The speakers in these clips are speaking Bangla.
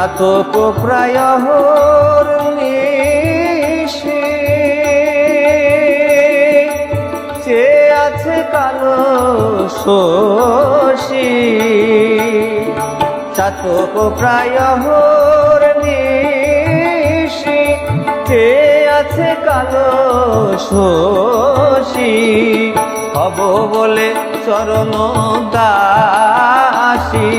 চাতক প্রায় সে আছে কালো শশী। চাতক প্রায় নিশি সে আছে কালো শশী। হব বলে চরণ দাসী।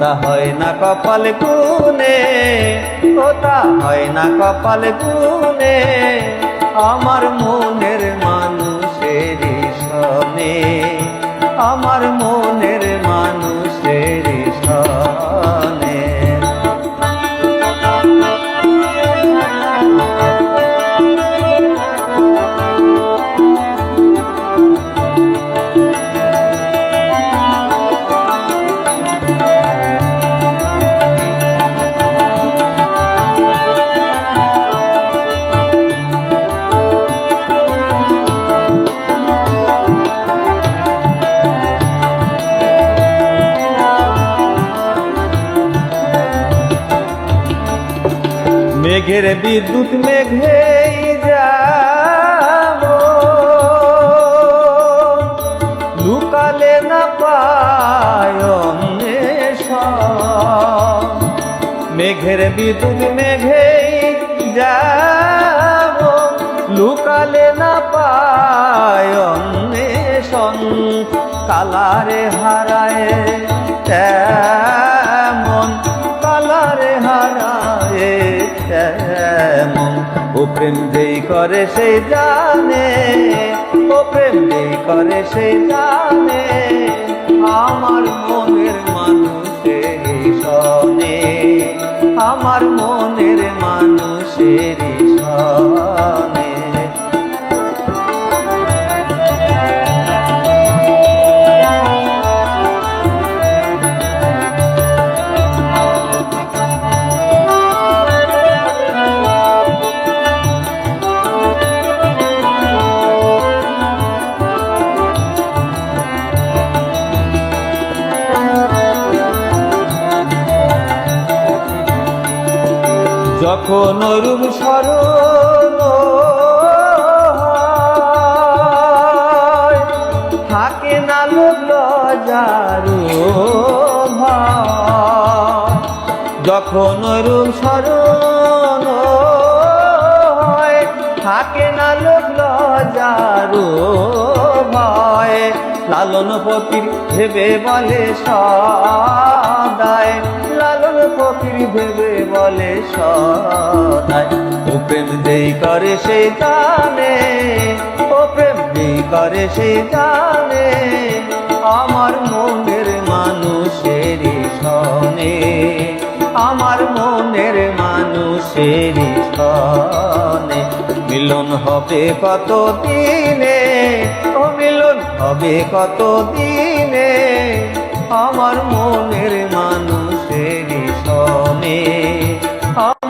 কোথা হয় না কপাল গুনে ওটা হয় না কপাল গুনে আমার মনের মানুষের সনে, আমার মনের মানুষের মেঘের বিদ্যুৎ মেঘেই যাব। লুকালে না পায়। মেঘের বিদ্যুৎ মেঘেই যাব। লুকালে না পায় কালারে হারায় প্রেম যেই করে সেই জানে, ও প্রেম যেই করে সেই জানে, আমার মনের মানুষের সনে আমার মনের মানুষের সনে যখন স্মরণ হয়, থাকে না লজারু যখন স্মরণ হয়, থাকে না লজারু ভয় লালন ফকির ভেবে বলে সদায় লালন ফকির ভেবে চলে সদাই। ও প্রেম দেই করে সে দানে ও প্রেম দেই করে সে দানে আমার মনের মানুষের সনে, আমার মনের মানুষের সনে। মিলন হবে কত দিনে ও মিলন হবে কত দিনে আমার মনের মানুষের সনে।